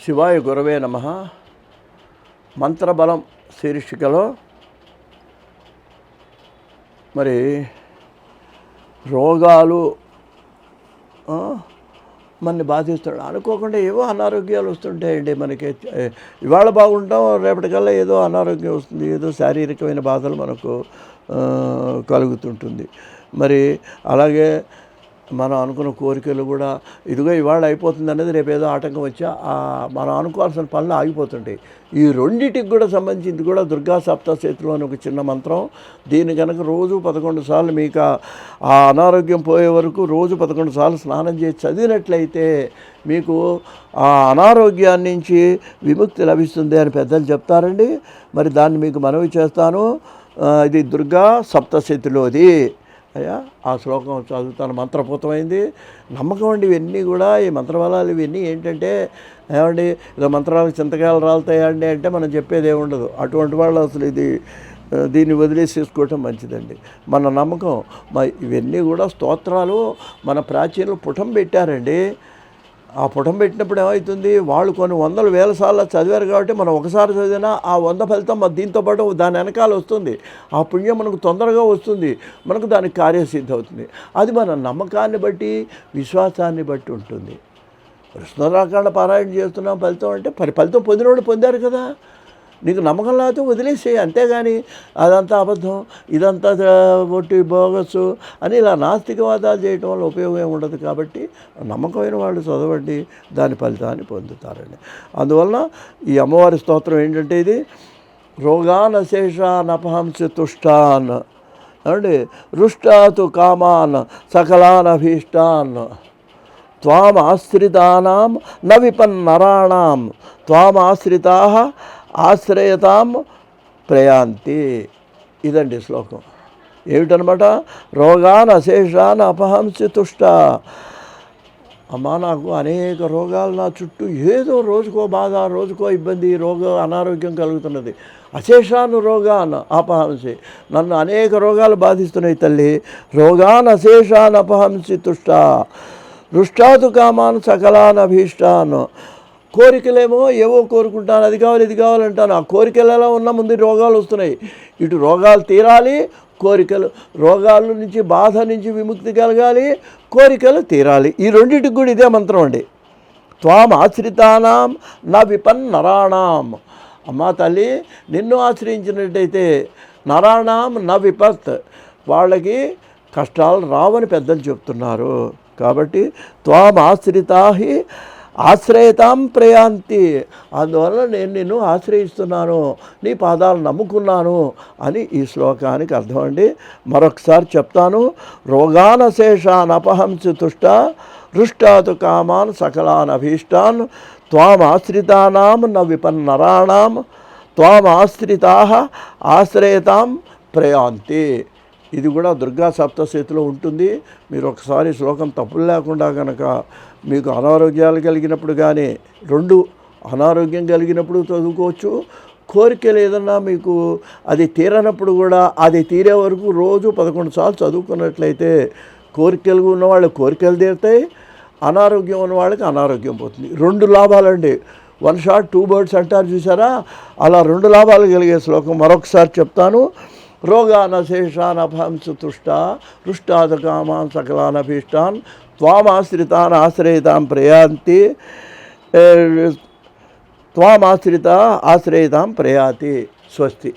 శివాయ గురవే నమ. మంత్రబలం శీర్షికలో మరి రోగాలు మనని బాధిస్తున్నాడు అనుకోకుండా ఏవో అనారోగ్యాలు వస్తుంటాయండి మనకి. ఇవాళ బాగుంటాం రేపటికల్లా ఏదో అనారోగ్యం వస్తుంది ఏదో శారీరకమైన బాధలు మనకు కలుగుతుంటుంది. మరి అలాగే మనం అనుకున్న కోరికలు కూడా ఇదిగో ఇవాళ అయిపోతుంది అనేది రేపు ఏదో ఆటంకం వచ్చా ఆ మనం అనుకోవాల్సిన పనులు ఆగిపోతుంటాయి. ఈ రెండింటికి కూడా సంబంధించింది కూడా దుర్గా సప్తశతిలో అని ఒక చిన్న మంత్రం. దీన్ని కనుక రోజు పదకొండు సార్లు మీకు ఆ- అనారోగ్యం పోయే వరకు రోజు పదకొండు సార్లు స్నానం చేసి చదివినట్లయితే మీకు ఆ అనారోగ్యాన్ని నుంచి విముక్తి లభిస్తుంది అని పెద్దలు చెప్తారండి. మరి దాన్ని మీకు మనవి చేస్తాను. ఇది దుర్గా సప్తశతిలోది అయ్యా ఆ శ్లోకం చదువుతాను మంత్రపూతమైంది. నమ్మకం అండి ఇవన్నీ కూడా. ఈ మంత్రబలాలు ఇవన్నీ ఏంటంటే ఏమండి ఇలా మంత్రాలు చింతకాయలు రాలుతాయండి అంటే మనం చెప్పేది ఏముండదు అటువంటి వాళ్ళు అసలు ఇది దీన్ని వదిలేసేసుకోవటం మంచిదండి. మన నమ్మకం మా ఇవన్నీ కూడా స్తోత్రాలు. మన ప్రాచీనలు పుటం పెట్టారండి. ఆ పుటం పెట్టినప్పుడు ఏమవుతుంది వాళ్ళు కొన్ని వందల వేల సార్లు చదివారు కాబట్టి మనం ఒకసారి చదివినా ఆ వంద ఫలితం మన దీంతో పాటు దాని వెనకాల వస్తుంది. ఆ పుణ్యం మనకు తొందరగా వస్తుంది. మనకు దానికి కార్యసిద్ధి అవుతుంది అది మన నమ్మకాన్ని బట్టి విశ్వాసాన్ని బట్టి ఉంటుంది. కృష్ణరాకాండ పారాయణ చేస్తున్నాం. ఫలితం అంటే పరి ఫలితం పొందినోడు పొందారు కదా. నీకు నమ్మకం లేకపోతే వదిలేసేయి అంతేగాని అదంతా అబద్ధం ఇదంతా ఒట్టి బోగస్సు అని ఇలా నాస్తికవాదాలు చేయటం వల్ల ఉపయోగం ఏమి ఉండదు కాబట్టి నమ్మకమైన వాళ్ళు చదవండి దాని ఫలితాన్ని పొందుతారండి అందువలన ఈ అమ్మవారి స్తోత్రం ఏంటంటే ఇది రోగాన అశేషాన్ అపహంస తుష్టాన్ అండి రుష్టాతు కామాన్ సకలానభీష్టాన్ త్వామాశ్రితానాం న విపన్నరాణాం త్వామాశ్రితా ఆశ్రయతాం ప్రయాంతి. ఇదండి శ్లోకం. ఏమిటనమాట? రోగాన్ అశేషాన్ అపహంసి తుష్ట. అమ్మా నాకు అనేక రోగాలు నా చుట్టూ ఏదో రోజుకో బాధ రోజుకో ఇబ్బంది రోగ అనారోగ్యం కలుగుతున్నది. అశేషాను రోగాన్ అపహంసి. నన్ను అనేక రోగాలు బాధిస్తున్నాయి తల్లి. రోగాన్ అశేషాన్ అపహంసి తుష్ట. రుష్టాతు కామాన్ సకలాన్ అభీష్టాన్. కోరికలేమో ఏవో కోరుకుంటాను అది కావాలి ఇది కావాలంటాను ఆ కోరికలలో ఉన్న ముందు రోగాలు వస్తున్నాయి. ఇటు రోగాలు తీరాలి కోరికలు రోగాల నుంచి బాధ నుంచి విముక్తి కలగాలి కోరికలు తీరాలి. ఈ రెండింటికి కూడా ఇదే మంత్రం అండి. త్వాం ఆశ్రితానాం నా విపన్ నరాణాం అమ్మా తల్లి నిన్ను ఆశ్రయించినట్టయితే నరాణాం నా విపత్. వాళ్ళకి కష్టాలు రావని పెద్దలు చెప్తున్నారు. కాబట్టి త్వాం ఆశ్రితాహి ఆశ్రయతాం ప్రయాంతి. అందువల్ల నేను నిన్ను ఆశ్రయిస్తున్నాను నీ పాదాలు నమ్ముకున్నాను అని ఈ శ్లోకానికి అర్థం అండి. మరొకసారి చెప్తాను రోగానశేషాన్ అపహంసి తుష్ట హృష్టాతు కామాన్ సకలాన్ అభీష్టాన్ త్వామాశ్రితానాం న విపన్నరాణాం త్వామాశ్రితా ఆశ్రయతాం ప్రయాంతి. ఇది కూడా దుర్గా సప్తశతిలో ఉంటుంది. మీరు ఒకసారి శ్లోకం తప్పులు లేకుండా కనుక మీకు అనారోగ్యాలు కలిగినప్పుడు కానీ రెండు అనారోగ్యం కలిగినప్పుడు చదువుకోవచ్చు. కోరికలు ఏదన్నా మీకు అది తీరనప్పుడు కూడా అది తీరే వరకు రోజు పదకొండు సార్లు చదువుకున్నట్లయితే కోరికలు ఉన్న వాళ్ళు కోరికలు తీరుతాయి. అనారోగ్యం ఉన్న వాళ్ళకి అనారోగ్యం పోతుంది. రెండు లాభాలండి. వన్ షాట్ టూ బర్డ్స్ అంటారు చూసారా? అలా రెండు లాభాలు కలిగే శ్లోకం మరొకసారి చెప్తాను. రోగానశేషాన్ అభంసు తుష్ట హృష్టాద కామాన్ సకలానభీష్టాన్ త్వామాశ్రితాన్ ఆశ్రయితాం ప్రయాంతి త్వామాశ్రిత ఆశ్రయితాం ప్రయాతి. స్వస్తి.